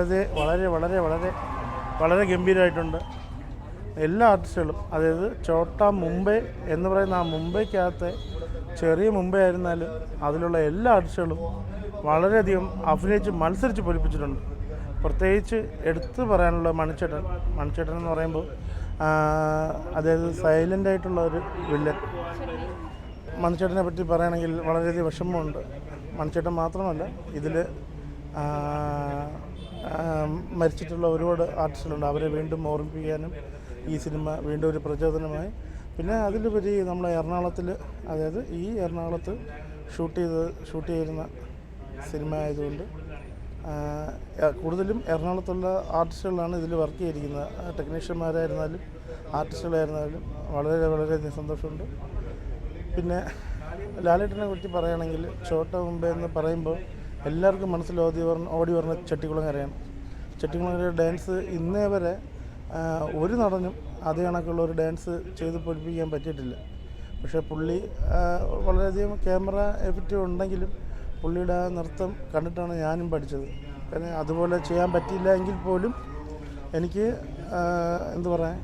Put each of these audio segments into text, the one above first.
വളരെ വളരെ വളരെ വളരെ വളരെ ഗംഭീരമായിട്ടുണ്ട് എല്ലാ ആർട്ടിസ്റ്റുകളും അതായത് ചോട്ട മുംബൈ എന്ന് പറയുന്ന ആ മുംബൈക്കകത്തെ ചെറിയ മുംബൈ ആയിരുന്നാലും അതിലുള്ള എല്ലാ ആർട്ടിസ്റ്റുകളും വളരെയധികം അഭിനയിച്ച് മത്സരിച്ച് പൊലിപ്പിച്ചിട്ടുണ്ട്. പ്രത്യേകിച്ച് എടുത്തു പറയാനുള്ള മണിച്ചേട്ടൻ മണിച്ചേട്ടൻ എന്ന് പറയുമ്പോൾ അതായത് സൈലന്റ് ആയിട്ടുള്ള ഒരു വില്ലൻ. മണിച്ചേട്ടനെ പറ്റി പറയുകയാണെങ്കിൽ വളരെയധികം വിഷമമുണ്ട്. മണിച്ചേട്ടൻ മാത്രമല്ല ഇതിൽ മരിച്ചിട്ടുള്ള ഒരുപാട് ആർട്ടിസ്റ്റുകളുണ്ട്. അവരെ വീണ്ടും ഓർമ്മിപ്പിക്കാനും ഈ സിനിമ വീണ്ടും ഒരു പ്രചോദനമായി. പിന്നെ അതിലുപരി നമ്മൾ എറണാകുളത്തിൽ അതായത് ഈ എറണാകുളത്ത് ഷൂട്ട് ചെയ്ത് ഷൂട്ട് ചെയ്യുന്ന സിനിമ ആയതുകൊണ്ട് കൂടുതലും എറണാകുളത്തുള്ള ആർട്ടിസ്റ്റുകളാണ് ഇതിൽ വർക്ക് ചെയ്തിരിക്കുന്നത്. ടെക്നീഷ്യന്മാരായിരുന്നാലും ആർട്ടിസ്റ്റുകളായിരുന്നാലും വളരെ വളരെ സന്തോഷമുണ്ട്. പിന്നെ ലാലേട്ടനെ കുറിച്ച് പറയുകയാണെങ്കിൽ ചോട്ട മുമ്പേ എന്ന് പറയുമ്പോൾ എല്ലാവർക്കും മനസ്സിൽ ഓടി പറഞ്ഞ ഓടി പറഞ്ഞ ചെട്ടിക്കുളങ്ങരയാണ് ചെട്ടിക്കുളങ്ങര ഡാൻസ് ഇന്നേ വരെ ഒരു നടനും അതേ കണക്കുള്ള ഒരു ഡാൻസ് ചെയ്ത് പഠിപ്പിക്കാൻ പറ്റിയിട്ടില്ല. പക്ഷേ പുള്ളി വളരെയധികം ക്യാമറ എഫക്റ്റ് ഉണ്ടെങ്കിലും പുള്ളിയുടെ ആ നൃത്തം കണ്ടിട്ടാണ് ഞാനും പഠിച്ചത്. കാരണം അതുപോലെ ചെയ്യാൻ പറ്റിയില്ല എങ്കിൽ പോലും എനിക്ക് എന്ത് പറയാൻ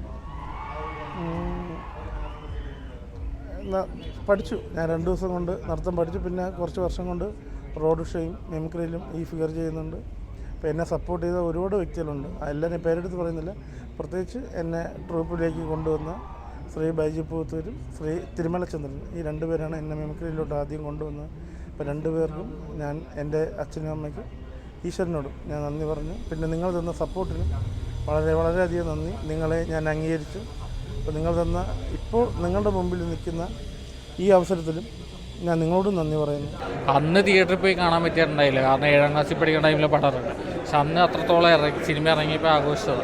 പഠിച്ചു. ഞാൻ രണ്ട് ദിവസം കൊണ്ട് നൃത്തം പഠിച്ചു. പിന്നെ കുറച്ച് വർഷം കൊണ്ട് റോഡ് ഷോയും മെമിക്രിയിലും ഈ ഫിഗർ ചെയ്യുന്നുണ്ട്. അപ്പോൾ എന്നെ സപ്പോർട്ട് ചെയ്ത ഒരുപാട് വ്യക്തികളുണ്ട്. ഞാൻ പേരെടുത്ത് പറയുന്നില്ല. പ്രത്യേകിച്ച് എന്നെ ട്രൂപ്പിലേക്ക് കൊണ്ടുവന്ന ശ്രീ ബൈജി പൂത്തൂരും ശ്രീ തിരുമലചന്ദ്രൻ ഈ രണ്ടുപേരാണ് എന്നെ മെമിക്രിയിലോട്ട് ആദ്യം കൊണ്ടുവന്നത് അപ്പോൾ രണ്ടുപേർക്കും ഞാൻ എന്റെ അച്ഛനും അമ്മയ്ക്കും ഈശ്വരനോടും ഞാൻ നന്ദി പറഞ്ഞു. പിന്നെ നിങ്ങൾ തന്ന സപ്പോർട്ടിനും വളരെ വളരെയധികം നന്ദി. നിങ്ങളെ ഞാൻ അംഗീകരിച്ചു. അപ്പോൾ നിങ്ങൾ തന്ന ഇപ്പോൾ നിങ്ങളുടെ മുമ്പിൽ നിൽക്കുന്ന ഈ അവസരത്തിലും ഞാൻ നിങ്ങളോട് നന്ദി പറയുന്നു. അന്ന് തിയേറ്ററിൽ പോയി കാണാൻ പറ്റിയിട്ടുണ്ടായില്ല. കാരണം ഏഴാം ക്ലാസ്സിൽ പഠിക്കുന്ന ടൈമിൽ പടറുണ്ട് പക്ഷെ അന്ന് അത്രത്തോളം ഇറങ്ങി സിനിമ ഇറങ്ങിയപ്പോൾ ആഘോഷിച്ചത്.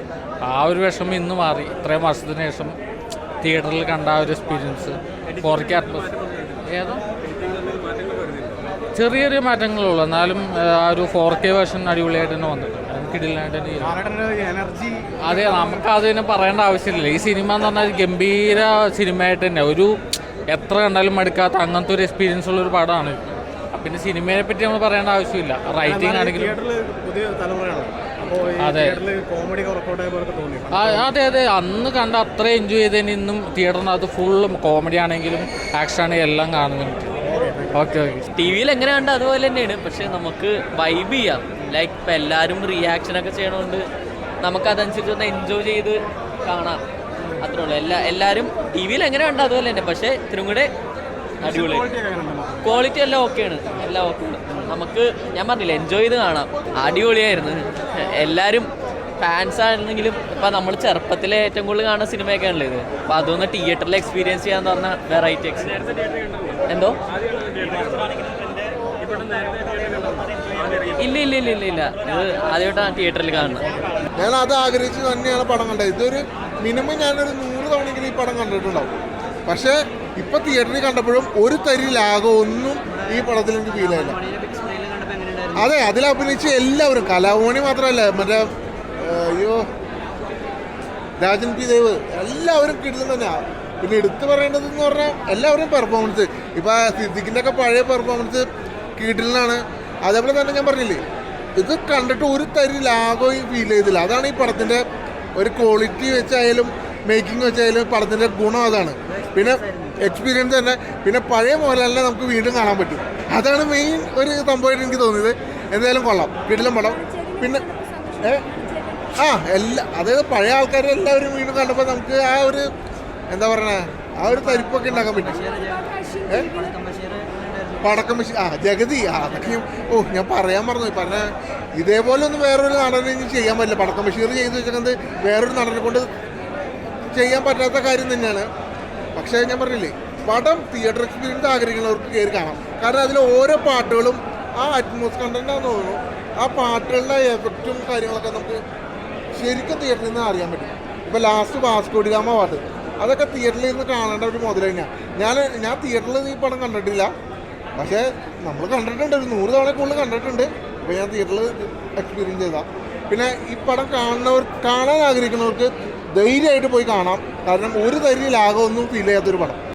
ആ ഒരു വിഷമം ഇന്ന് മാറി. ഇത്രയും വർഷത്തിന് ശേഷം തിയേറ്ററിൽ കണ്ട ആ ഒരു എക്സ്പീരിയൻസ് ഫോർ കെ അറ്റ്മോസ്ഫിയർ ഏതോ? ചെറിയ ചെറിയ മാറ്റങ്ങളുള്ളൂ എന്നാലും ആ, ഒരു ഫോർ കെ വേർഷൻ അടിപൊളിയായിട്ട് തന്നെ വന്നിട്ടുണ്ട്. എനർജി അതെ നമുക്ക് അത് തന്നെ പറയേണ്ട ആവശ്യമില്ല ഈ സിനിമ എന്ന് പറഞ്ഞാൽ ഗംഭീര സിനിമയായിട്ട് തന്നെ. ഒരു എത്ര കണ്ടാലും മടുക്കാത്ത അങ്ങനത്തെ ഒരു എക്സ്പീരിയൻസ് ഉള്ള ഒരു പടമാണ്. പിന്നെ സിനിമയെ പറ്റി നമ്മൾ പറയേണ്ട ആവശ്യമില്ല. റൈറ്റിംഗ് ആണെങ്കിലും. അതെ. അതെ അതെ. അന്ന് കണ്ട അത്ര എൻജോയ് ചെയ്തതിന് ഇന്നും തിയേറ്ററിനകത്ത് ഫുള്ളും കോമഡി ആണെങ്കിലും ആക്ഷൻ ആണെങ്കിലും എല്ലാം കാണുന്നുണ്ട്. ഓക്കെ ഓക്കെ ടി വിയിൽ എങ്ങനെ കണ്ട അതുപോലെ തന്നെയാണ്. പക്ഷെ നമുക്ക് വൈബ് ചെയ്യാം. ലൈക്ക് ഇപ്പം എല്ലാവരും റിയാക്ഷൻ ഒക്കെ ചെയ്യണോണ്ട് നമുക്ക് അതനുസരിച്ച് ഒന്ന് എൻജോയ് ചെയ്ത് കാണാം. അത്രേ ഉള്ളൂ. എല്ലാ എല്ലാവരും ടി വിയിൽ എങ്ങനെ കണ്ടോ അതുപോലെ തന്നെ പക്ഷേ ഇത്തിരി കൂടെ അടിപൊളി. ക്വാളിറ്റി എല്ലാം ഓക്കെയാണ് എല്ലാം ഓക്കെ നമുക്ക് ഞാൻ പറഞ്ഞില്ല എൻജോയ് ചെയ്ത് കാണാം. അടിപൊളിയായിരുന്നു. എല്ലാവരും ഫാൻസ് ആയിരുന്നെങ്കിലും ഇപ്പം നമ്മൾ ചെറുപ്പത്തിലെ ഏറ്റവും കൂടുതൽ കാണുന്ന സിനിമയൊക്കെ ആണല്ലോ ഇത്. അപ്പോൾ അതൊന്ന് തിയേറ്ററിൽ എക്സ്പീരിയൻസ് ചെയ്യാന്ന് പറഞ്ഞാൽ വെറൈറ്റി എക്സ്പീരിയൻസ് എന്തോ? ഇല്ല ഇല്ല ഇല്ല ഇല്ല ഇല്ല. ഇത് ആദ്യമായിട്ടാണ് തിയേറ്ററിൽ കാണുന്നത്. ഞാൻ അത് ആഗ്രഹിച്ചു തന്നെയാണ് പടം കണ്ടത്. ഇതൊരു മിനിമം ഞാനൊരു നൂറ് തവണയെങ്കിലും ഈ പടം കണ്ടിട്ടുണ്ടാവും. പക്ഷേ ഇപ്പം തിയേറ്ററിൽ കണ്ടപ്പോഴും ഒരു തരി ലാഗോ ഒന്നും ഈ പടത്തിൽ എനിക്ക് ഫീൽ ആയില്ല. അതെ അതിൽ അഭിനയിച്ച എല്ലാവരും കലാഭവനി മാത്രമല്ല മറ്റേ അയ്യോ രാജൻ പി ദേവ് എല്ലാവരും കിട്ടുന്നത് തന്നെയാ പിന്നെ എടുത്തു പറയേണ്ടത് എന്ന് പറഞ്ഞാൽ എല്ലാവരും പെർഫോമൻസ് ഇപ്പം സിദ്ദിഖിന്റെ ഒക്കെ പഴയ പെർഫോമൻസ് കീട്ടിലാണ് അതേപോലെ തന്നെ ഞാൻ പറഞ്ഞില്ലേ ഇത് കണ്ടിട്ട് ഒരു തരി ലാഗോ ഫീൽ ചെയ്തില്ല. അതാണ് ഈ പടത്തിന്റെ ഒരു ക്വാളിറ്റി വെച്ചായാലും മേക്കിംഗ് വെച്ചായാലും പടത്തിന്റെ ഗുണം അതാണ്. പിന്നെ എക്സ്പീരിയൻസ് തന്നെ. പിന്നെ പഴയ മോഹൻലാലിനെ നമുക്ക് വീണ്ടും കാണാൻ പറ്റും. അതാണ് മെയിൻ ഒരു സംഭവമായിട്ട് എനിക്ക് തോന്നിയത്. എന്തായാലും കൊള്ളാം. കിടിലം പടം. പിന്നെ ആ എല്ലാ അതായത് പഴയ ആൾക്കാരെ എല്ലാവരും വീണ്ടും കണ്ടപ്പോൾ നമുക്ക് ആ ഒരു എന്താ പറയണേ? ആ ഒരു തരിപ്പൊക്കെ ഉണ്ടാക്കാൻ പറ്റും. ഏ? പടക്കം മെഷീൻ ആ ജഗതി ആ ഓ ഞാൻ പറയാൻ പറഞ്ഞു. പറഞ്ഞ ഇതേപോലെ ഒന്നും വേറൊരു നടനെ ഇനി ചെയ്യാൻ പറ്റില്ല. പടക്കം ബഷീർ ചെയ്ത് വെച്ചത് വേറൊരു നടനെ കൊണ്ട് ചെയ്യാൻ പറ്റാത്ത കാര്യം തന്നെയാണ്. പക്ഷേ ഞാൻ പറഞ്ഞില്ലേ പടം തിയേറ്റർ എക്സ്പീരിയൻസ് ആഗ്രഹിക്കുന്നവർക്ക് കയറി കാണാം. കാരണം അതിലെ ഓരോ പാട്ടുകളും ആ അറ്റ്മോസ് കണ്ടന്റാന്ന് തോന്നുന്നു. ആ പാട്ടുകളുടെ എഫക്റ്റും കാര്യങ്ങളൊക്കെ നമുക്ക് ശരിക്കും തിയേറ്ററിൽ നിന്ന് അറിയാൻ പറ്റും. ഇപ്പോൾ ലാസ്റ്റ് വാസ്കോഡിഗാമ പാട്ട്. അതൊക്കെ തിയേറ്ററിൽ നിന്ന് കാണേണ്ട ഒരു തന്നെയാണ് ഞാൻ ഞാൻ തിയേറ്ററിൽ നിന്ന് ഈ പടം കണ്ടിട്ടില്ല. പക്ഷേ നമ്മൾ കണ്ടിട്ടുണ്ട്. ഒരു നൂറ് തവണ കൂടുതൽ കണ്ടിട്ടുണ്ട്. അപ്പോൾ ഞാൻ തിയേറ്ററിൽ എക്സ്പീരിയൻസ് ചെയ്താൽ പിന്നെ ഈ പടം കാണുന്നവർ കാണാൻ ആഗ്രഹിക്കുന്നവർക്ക് ധൈര്യമായിട്ട് പോയി കാണാം. കാരണം ഒരു തരി ലാഘമൊന്നും ഫീൽ ചെയ്യാത്തൊരു പടം.